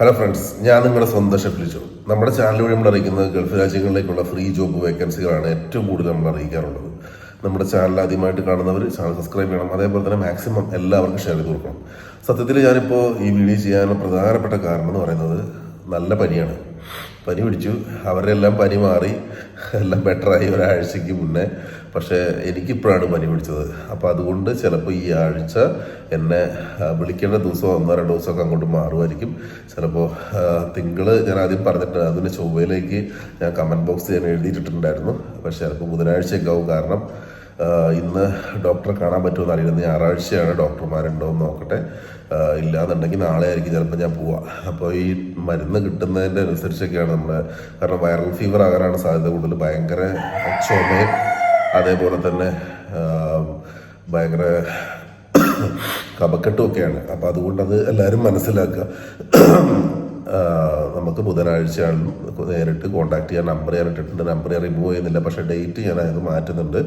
Hello friends ഞാൻ നിങ്ങളുടെ സ്വന്തം ഷെഫ്ലിച്ചു നമ്മുടെ ചാനൽ വഴി നമ്മൾ അറിയിക്കുന്നത് ഗൾഫ് രാജ്യങ്ങളിലേക്കുള്ള ഫ്രീ ജോബ് വേക്കൻസികളാണ് ഏറ്റവും കൂടുതൽ നമ്മൾ അറിയിക്കാറുള്ളത്. നമ്മുടെ ചാനൽ ആദ്യമായിട്ട് കാണുന്നവർ ചാനൽ സബ്സ്ക്രൈബ് ചെയ്യണം. അതേപോലെ തന്നെ മാക്സിമം എല്ലാവർക്കും ഷെയർ ചെയ്ത് കൊടുക്കണം. സത്യത്തിൽ ഞാനിപ്പോൾ ഈ വീഡിയോ ചെയ്യാനുള്ള പ്രധാനപ്പെട്ട കാരണം എന്ന് പറയുന്നത് നല്ല പനിയാണ്. പനി പിടിച്ചു. അവരുടെ എല്ലാം പനി മാറി. എല്ലാം ബെറ്ററായി ഒരാഴ്ചയ്ക്ക് മുന്നേ. പക്ഷേ എനിക്കിപ്പോഴാണ് പനി പിടിച്ചത്. അപ്പോൾ അതുകൊണ്ട് ചിലപ്പോൾ ഈ ആഴ്ച എന്നെ വിളിക്കേണ്ട ദിവസം ഒന്നോ രണ്ടോ ദിവസമൊക്കെ അങ്ങോട്ട് മാറുമായിരിക്കും. ചിലപ്പോൾ തിങ്കൾ ഞാൻ ആദ്യം പറഞ്ഞിട്ടുണ്ട്. അതിന് ചൊവ്വയിലേക്ക് ഞാൻ കമന്റ് ബോക്സ് ഞാൻ എഴുതിയിട്ടുണ്ടായിരുന്നു. പക്ഷേ ചിലപ്പോൾ ബുധനാഴ്ചയൊക്കെ ആവും കാരണം ഇന്ന് ഡോക്ടറെ കാണാൻ പറ്റുമെന്ന് അറിയില്ല ഞായറാഴ്ചയാണ്. ഡോക്ടർമാരുണ്ടോ എന്ന് നോക്കട്ടെ. ഇല്ലാന്നുണ്ടെങ്കിൽ നാളെ ആയിരിക്കും. ചിലപ്പോൾ ഞാൻ പോവാം. അപ്പോൾ ഈ മരുന്ന് കിട്ടുന്നതിന്റെ അനുസരിച്ചൊക്കെയാണ് നമ്മൾ കാരണം വൈറൽ ഫീവർ ആകാനാണ് സാധ്യത കൂടുതൽ. ഭയങ്കര ചുമയും അതേപോലെ തന്നെ ഭയങ്കര കപക്കെട്ടും ഒക്കെയാണ്. അപ്പോൾ അതുകൊണ്ട് അത് എല്ലാവരും മനസ്സിലാക്കുക. നമുക്ക് ബുധനാഴ്ചയാണ് നേരിട്ട് കോൺടാക്ട് ചെയ്യാൻ നമ്പർ ഞാൻ ഇട്ടിട്ടുണ്ട്. നമ്പർ ഞാൻ റിമൂവ് ചെയ്യുന്നില്ല. പക്ഷേ ഡേറ്റ് ഞാൻ അത് മാറ്റുന്നുണ്ട്.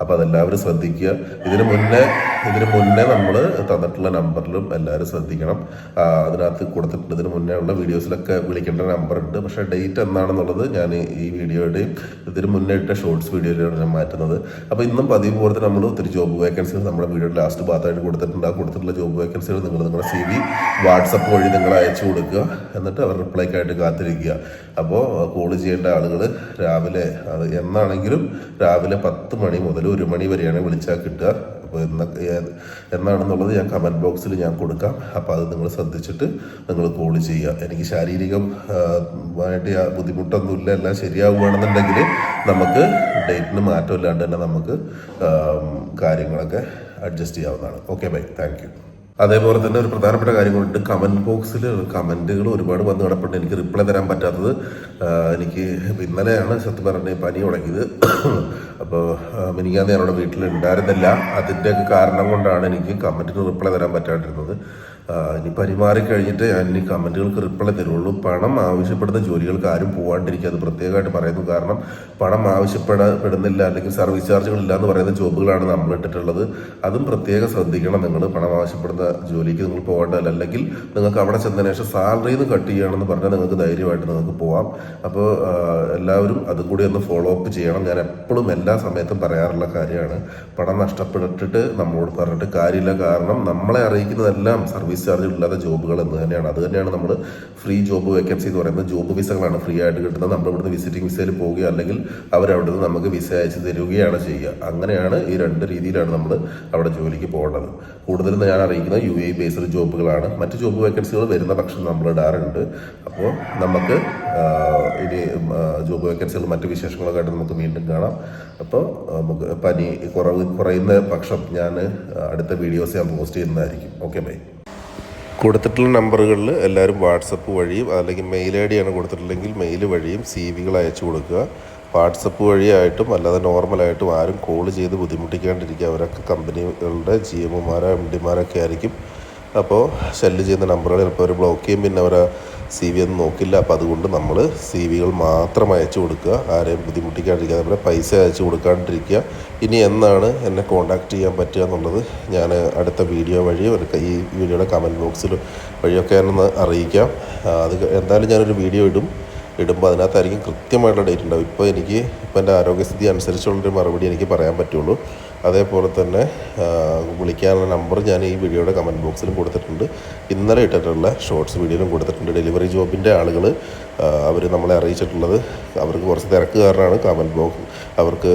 അപ്പോൾ അതെല്ലാവരും ശ്രദ്ധിക്കുക. ഇതിന് മുന്നേ ഇതിന് മുന്നേ നമ്മൾ തന്നിട്ടുള്ള നമ്പറിലും എല്ലാവരും ശ്രദ്ധിക്കണം. അതിനകത്ത് കൊടുത്തിട്ടുണ്ട് ഇതിന് മുന്നേ ഉള്ള വീഡിയോസിലൊക്കെ വിളിക്കേണ്ട നമ്പർ ഉണ്ട് പക്ഷേ ഡേറ്റ് എന്നാണെന്നുള്ളത് ഞാൻ ഈ വീഡിയോയുടെയും ഇതിന് മുന്നേ ഇട്ട ഷോർട്സ് വീഡിയോയിലാണ് ഞാൻ മാറ്റുന്നത്. അപ്പോൾ ഇന്നും പതിവ് പോലെ നമ്മൾ ഒത്തിരി ജോബ് വേക്കൻസികൾ നമ്മുടെ വീഡിയോ ലാസ്റ്റ് ഭാഗത്തായിട്ട് കൊടുത്തിട്ടുണ്ട്. ആ കൊടുത്തിട്ടുള്ള ജോബ് വേക്കൻസികൾ നിങ്ങൾ നിങ്ങളുടെ സി വി വാട്സപ്പ് വഴി നിങ്ങൾ അയച്ചു കൊടുക്കുക. എന്നിട്ട് അവർ റിപ്ലൈക്കായിട്ട് കാത്തിരിക്കുക. അപ്പോൾ കോൾ ചെയ്യേണ്ട ആളുകൾ രാവിലെ അത് എന്നാണെങ്കിലും രാവിലെ പത്ത് മണി മുതൽ ഒരു മണി വരെയാണ് വിളിച്ചാൽ കിട്ടുക. അപ്പോൾ എന്ന എന്നാണെന്നുള്ളത് ഞാൻ കമന്റ് ബോക്സിൽ ഞാൻ കൊടുക്കാം. അപ്പോൾ അത് നിങ്ങൾ ശ്രദ്ധിച്ചിട്ട് നിങ്ങൾ കോൾ ചെയ്യുക. എനിക്ക് ശാരീരികമായിട്ട് ബുദ്ധിമുട്ടൊന്നുമില്ല എല്ലാം ശരിയാവുകയാണെന്നുണ്ടെങ്കിൽ നമുക്ക് ഡേറ്റിന് മാറ്റമില്ലാണ്ട് തന്നെ നമുക്ക് കാര്യങ്ങളൊക്കെ അഡ്ജസ്റ്റ് ചെയ്യാവുന്നതാണ്. ഓക്കെ ബൈ താങ്ക് അതേപോലെ തന്നെ ഒരു പ്രധാനപ്പെട്ട കാര്യങ്ങളുണ്ട്. കമന്റ് ബോക്സിൽ കമന്റുകൾ ഒരുപാട് വന്ന് കിടപ്പുണ്ട്. എനിക്ക് റിപ്ലൈ തരാൻ പറ്റാത്തത് എനിക്ക് ഇന്നലെയാണ് സത്യം പറഞ്ഞ പനി തുടങ്ങിയത് അപ്പോൾ ഞാനവിടെ വീട്ടിൽ ഉണ്ടായിരുന്നില്ല അതിന്റെയൊക്കെ കാരണം കൊണ്ടാണ് എനിക്ക് കമന്റിന് റിപ്ലൈ തരാൻ പറ്റാണ്ടിരുന്നത്. ഇനി പരിമാറി കഴിഞ്ഞിട്ട് ഞാൻ ഇനി കമന്റുകൾക്ക് റിപ്ലൈ തരുള്ളൂ. പണം ആവശ്യപ്പെടുന്ന ജോലികൾക്ക് ആരും പോകാണ്ടിരിക്കുക അത് പ്രത്യേകമായിട്ട് പറയുന്നു. കാരണം പണം ആവശ്യപ്പെടപ്പെടുന്നില്ല അല്ലെങ്കിൽ സർവീസ് ചാർജുകൾ ഇല്ല എന്ന് പറയുന്ന ജോബുകളാണ് നമ്മൾ ഇട്ടിട്ടുള്ളത്. അതും പ്രത്യേകം ശ്രദ്ധിക്കണം. നിങ്ങൾ പണം ആവശ്യപ്പെടുന്ന ജോലിക്ക് നിങ്ങൾ പോകേണ്ടതല്ല. അല്ലെങ്കിൽ നിങ്ങൾക്ക് അവിടെ ചെന്നതിന് ശേഷം സാലറിയിൽ നിന്ന് കട്ട് ചെയ്യണമെന്ന് പറഞ്ഞാൽ നിങ്ങൾക്ക് ധൈര്യമായിട്ട് നിങ്ങൾക്ക് പോവാം. അപ്പോൾ എല്ലാവരും അതും കൂടി ഒന്ന് ഫോളോ അപ്പ് ചെയ്യണം. ഞാൻ എപ്പോഴും എല്ലാ സമയത്തും പറയാറുള്ള കാര്യമാണ്. പണം നഷ്ടപ്പെട്ടിട്ട് നമ്മളോട് പറഞ്ഞിട്ട് കാര്യമില്ല. കാരണം നമ്മളെ അറിയിക്കുന്നതെല്ലാം സർവീസ് ചാർജ് ഇല്ലാത്ത ജോബുകൾ എന്ന് തന്നെയാണ്. അത് തന്നെയാണ് നമ്മൾ ഫ്രീ ജോബ് വേക്കൻസി എന്ന് പറയുന്നത്. ജോബ് വിസകളാണ് ഫ്രീ ആയിട്ട് കിട്ടുന്നത്. നമ്മൾ ഇവിടുന്ന് വിസിറ്റിംഗ് വിസയിൽ പോവുകയോ അല്ലെങ്കിൽ അവരവിടെ നിന്ന് നമുക്ക് വിസ അയച്ച് തരികയാണ് ചെയ്യുക. അങ്ങനെയാണ് ഈ രണ്ട് രീതിയിലാണ് നമ്മൾ അവിടെ ജോലിക്ക് പോകേണ്ടത്. കൂടുതലും ഞാൻ അറിയിക്കുന്നത് യു എ ബേസ്ഡ് ജോബുകളാണ്. മറ്റ് ജോബ് വേക്കൻസികൾ വരുന്ന പക്ഷം നമ്മൾ ഇടാറുണ്ട്. അപ്പോൾ നമുക്ക് ഇനി ജോബ് വേക്കൻസികൾ മറ്റ് വിശേഷങ്ങളൊക്കെ ആയിട്ട് നമുക്ക് വീണ്ടും കാണാം. അപ്പോൾ നമുക്ക് പനി കുറവ് കുറയുന്ന പക്ഷം ഞാൻ അടുത്ത വീഡിയോസ് ഞാൻ പോസ്റ്റ് ചെയ്യുന്നതായിരിക്കും. ഓക്കെ ബൈ കൊടുത്തിട്ടുള്ള നമ്പറുകളിൽ എല്ലാവരും വാട്സപ്പ് വഴിയും അല്ലെങ്കിൽ മെയിൽ ഐ ഡിയാണ് കൊടുത്തിട്ടുള്ളതെങ്കിൽ മെയിൽ വഴിയും സി വികൾ അയച്ചു കൊടുക്കുക. വാട്സപ്പ് വഴിയായിട്ടും അല്ലാതെ നോർമലായിട്ടും ആരും കോൾ ചെയ്ത് ബുദ്ധിമുട്ടിക്കാണ്ടിരിക്കുക. അവരൊക്കെ കമ്പനികളുടെ ജി എമ്മുമാരോ എം ഡിമാരൊക്കെ ആയിരിക്കും. അപ്പോൾ സെല്ല് ചെയ്യുന്ന നമ്പറുകൾ ചിലപ്പോൾ അവർ ബ്ലോക്ക് ചെയ്യും പിന്നെ അവരെ സി വി ഒന്നും നോക്കില്ല. അപ്പോൾ അതുകൊണ്ട് നമ്മൾ സി വികൾ മാത്രം അയച്ചു കൊടുക്കുക. ആരെയും ബുദ്ധിമുട്ടിക്കാണ്ടിരിക്കുക അതുപോലെ പൈസ അയച്ചു കൊടുക്കാണ്ടിരിക്കുക. ഇനി എന്നാണ് എന്നെ കോൺടാക്ട് ചെയ്യാൻ പറ്റുക എന്നുള്ളത് ഞാൻ അടുത്ത വീഡിയോ വഴി ഒരു ഈ വീഡിയോയുടെ കമന്റ് ബോക്സിൽ വഴിയൊക്കെ ഞാനൊന്ന് അറിയിക്കാം. അത് എന്തായാലും ഞാനൊരു വീഡിയോ ഇടും. ഇടുമ്പോൾ അതിനകത്തായിരിക്കും കൃത്യമായിട്ടുള്ള ഡേറ്റ് ഉണ്ടാവും. ഇപ്പോൾ എനിക്ക് ഇപ്പോൾ എന്റെ ആരോഗ്യസ്ഥിതി അനുസരിച്ചുള്ളൊരു മറുപടി എനിക്ക് പറയാൻ പറ്റുള്ളൂ. അതേപോലെ തന്നെ വിളിക്കാനുള്ള നമ്പർ ഞാൻ ഈ വീഡിയോയുടെ കമന്റ് ബോക്സിലും കൊടുത്തിട്ടുണ്ട്. ഇന്നലെ ഇട്ടിട്ടുള്ള ഷോർട്സ് വീഡിയോയിലും കൊടുത്തിട്ടുണ്ട്. ഡെലിവറി ജോബിന്റെ ആളുകൾ അവർ നമ്മളെ അറിയിച്ചിട്ടുള്ളത് അവർക്ക് കുറച്ച് തിരക്ക് കാരണമാണ് കമന്റ് ബോക്സ് അവർക്ക്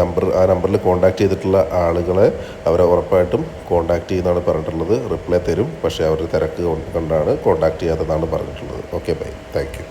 നമ്പർ ആ നമ്പറിൽ കോൺടാക്ട് ചെയ്തിട്ടുള്ള ആളുകളെ അവരെ ഉറപ്പായിട്ടും കോൺടാക്ട് ചെയ്യുന്നതാണ് പറഞ്ഞിട്ടുള്ളത്. റിപ്ലൈ തരും. പക്ഷേ അവർ തിരക്ക് കൊണ്ടാണ് കോൺടാക്ട് ചെയ്യാത്തതാണ് പറഞ്ഞിട്ടുള്ളത്. Okay bye thank